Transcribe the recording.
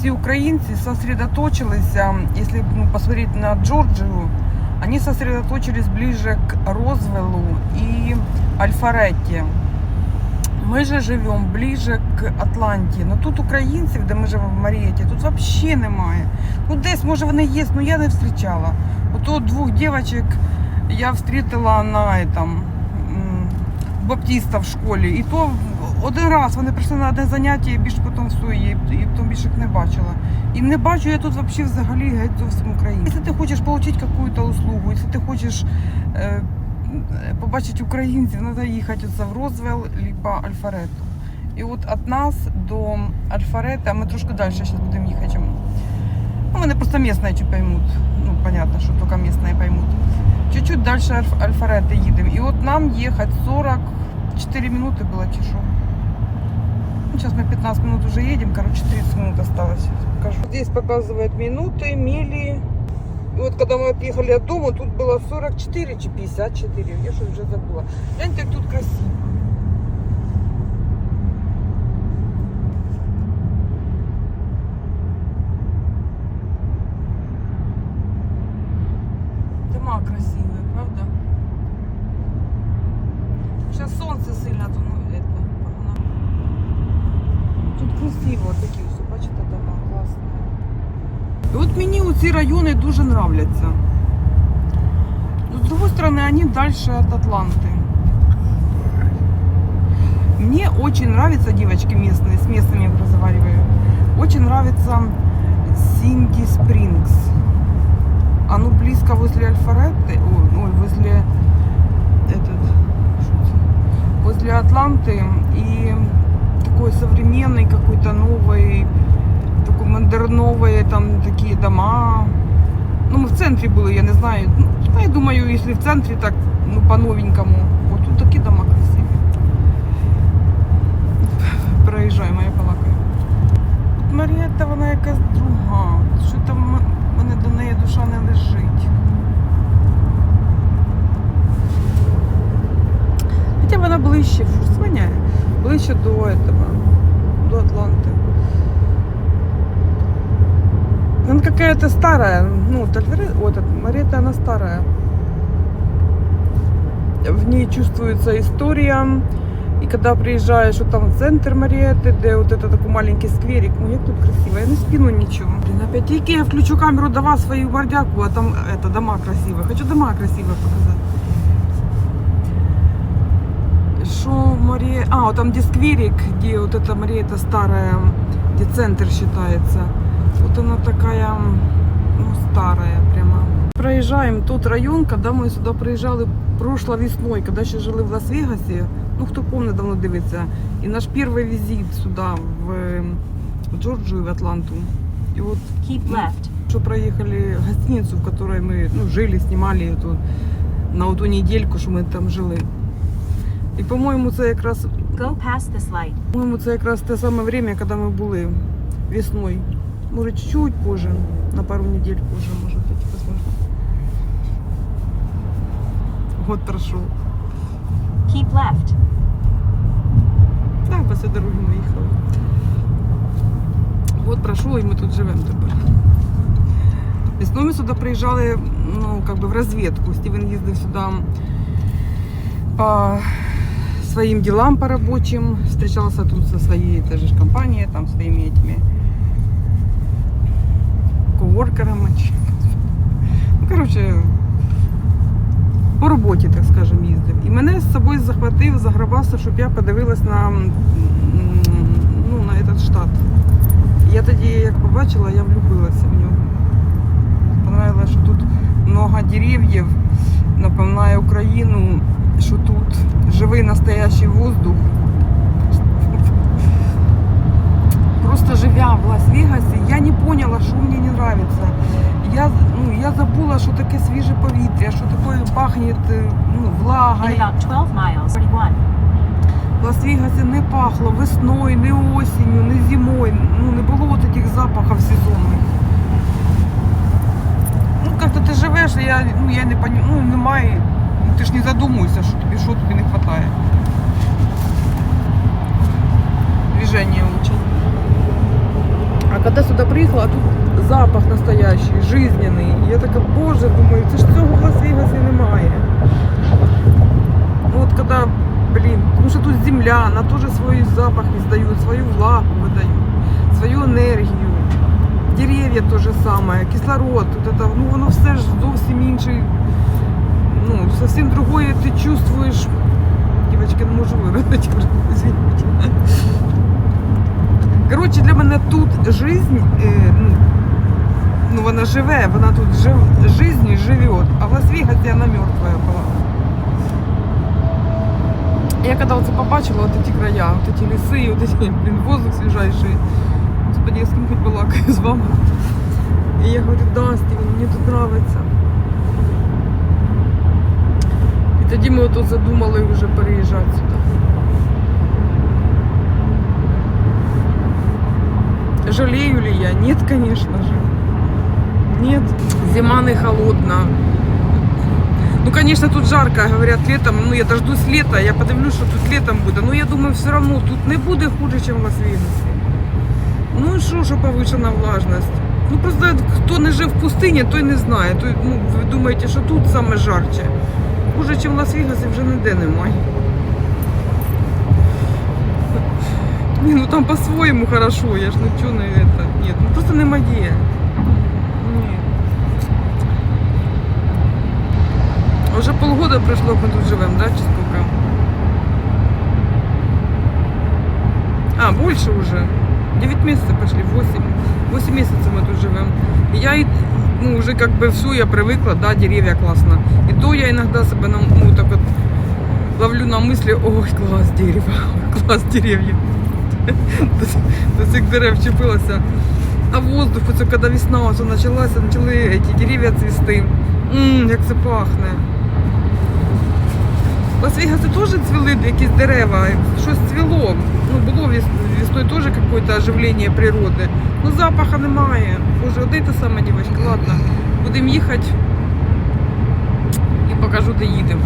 всі українці сосредоточилися, если ну, посмотреть на Джорджию, они сосредоточились ближе к Розвелу и Альфаретті. Ми же живемо ближе к Атланті. Ну тут українців, де ми живемо в Марієті, тут взагалі немає. Ну десь, може, вони є, але я не зустрічала. Ото двох дівчаток я встретила на этом, Баптіста в школі. І то один раз вони прийшли на одне заняття і більше потім все, і, і потім більше їх не бачила. І не бачу я тут взагалі взагалі геть зовсім Україну. Якщо ти хочеш отримати якусь услугу, якщо ти хочеш е, побачити українців, треба їхати в Розвел, либо Альфарету. І от від нас до Альфарета, ми трошки далі зараз будемо їхати. Ну, вони просто місцеві чи поймуть. Ну, понятно, що тільки місцеві поймуть. Чуть-чуть далі Альф- Альфарета їдемо. І от нам їхати 44 минути було чи що. Сейчас мы 15 минут уже едем, короче, 30 минут осталось. Покажу. Здесь показывает минуты, мили. И вот когда мы отъехали от дома, тут было 44 чи 54. Я что уже забыла. Гляньте, как тут красиво. Дома красивые, райони дуже нравляться. Но, с другой стороны, они дальше от Атланты. Мне очень нравится, девочки местные, с местными разговариваю, очень нравится Синди Спрингс. Оно близко возле Альфаретты, ой, возле этот, возле Атланты и такой современный какой-то новый, модерновые там такие дома. Ну, мы в центре были, я не знаю. Ну, я думаю, если в центре так, ну, по-новенькому. Вот тут такие дома красивые. Проїжджаємо, я балакаю. От Марієта, вона якась друга. Що там в мене до неї душа не лежить. Хоча вона ближче, фу, свиняє. Ближче до этого, до Атланты. Она какая-то старая. Ну, Тальвере, вот эта Марета, она старая. В ней чувствуется история. И когда приезжаешь вот там в центр Марієти, де вот это такой маленький скверик, ну як тут красиво, я не спину ничего. Блин, опять тільки я включу камеру до вас свою мордяку, а там это дома красивые. Хочу дома красивые показать. Что Мария... А, вот там где скверик, где вот эта Мария, это старая, где центр считается. Вот она такая, ну, старая прямо. Проезжаем тот район, когда мы сюда приезжали прошлой весной, когда ще жили в Лас-Вегасе. Ну, хто помнить, давно дивиться. І наш перший візит сюди, в, в Джорджию, в Атланту. І от Keep left. что проехали гостиницу, в которой мы ну, жили, снимали эту, на ту недельку, що ми там жили. І, по-моєму, це якраз Go past this light. по-моєму, це якраз те саме время, коли ми були весною. Може, чуть-чуть позже, на пару недель позже, може бути, возможно. Год прошел. Keep left. Так, по цій дорогі ми їхали. Год пройшов, і ми тут живемо тепер. Весною ми сюди приїжджали, ну, как бы в розвідку. Стівен їздив сюди по своим делам по рабочим. Встречался тут со своей тоже ж компанией, там своими этими коворкерами. чи- Ну, короче, по роботі, так скажемо, їздив. І мене з собою захватив, заграбався, щоб я подивилась на, ну, на этот штат. Я тоді, як побачила, я влюбилася в нього. Понравилось, що тут много деревьев, напоминає Україну, що тут живий настоящий воздух. Просто живя в Лас-Вегасе, я не поняла, що мені не нравится. Я, ну, я забула, що таке свіже повітря, що таке пахне ну, In влагою. about 12 miles, 41. В Лас-Вегасе не пахло весною, не осінню, не зимою. Ну, не було от таких запахів сезонних. Ну, як-то ти живеш, я, ну, я не понимаю, ну, немає, ну, ти ж не задумуєшся, що тобі, що тобі не вистачає. Движення очень. А когда сюда приехала, тут запах настоящий, жизненный. І я така, боже, думаю, це ж цього в Лас-Вегасі немає. Вот когда, блин, потому что тут земля, она тоже свой запах издает, свою влагу выдает, свою энергию. Деревья то же самое, кислород, вот это, ну воно все ж зовсім інший, ну, совсем другое ты чувствуешь. Девочки, не можу виразити, извините. Коротше, для мене тут жизнь, е, ну, ну вона живе, вона тут жив, жизнь живет, а в Лас-Вегасе вона мертвая була. Я когда вот побачила вот эти края, вот эти лесы, вот эти, блин, воздух свежайший. Господи, я с кем хоть балакаю с вами. И я говорю, да, Стивен, мне тут нравится. І тоді ми ото задумали вже переїжджати сюди. Жалею ли я? Нет, конечно же. Нет. Зима не холодна. Ну, конечно, тут жарко, говорят, летом. Ну, я дождусь лета, я подивлюсь, що тут летом буде. Ну, я думаю, все равно тут не буде хуже, ніж в Лас-Вегасі. Ну і що, що повишена влажність? Ну просто хто не жив в пустині, той не знає. Той, ну, ви думаєте, що тут саме жарче. Хуже, ніж в Лас-Вегасі, вже ніде немає. Ні, ну там по-своєму хорошо, я ж нічого не это. Ні, ну просто не моє. Ні. Уже полгода пройшло, як ми тут живемо, да, чи сколько? А, больше уже. 9 месяцев пошли, 8. 8 месяцев мы тут живем. И я, и, ну, уже как бы все, я привыкла, да, деревья классно. И то я иногда себе, на- ну, так вот ловлю на мысли, ой, класс дерева, класс деревьев. До, цих дерев чепилася. А воздух, оце, коли весна оце почалася, почали ці дерев'я цвісти. Ммм, як це пахне. В Лас-Вегасе теж цвіли якісь дерева, щось цвіло. Ну, було вес- весною теж якесь оживлення природи. Ну запаха немає. Боже, одне й те саме, дівчатки, ладно. Будемо їхати і покажу, де їдемо.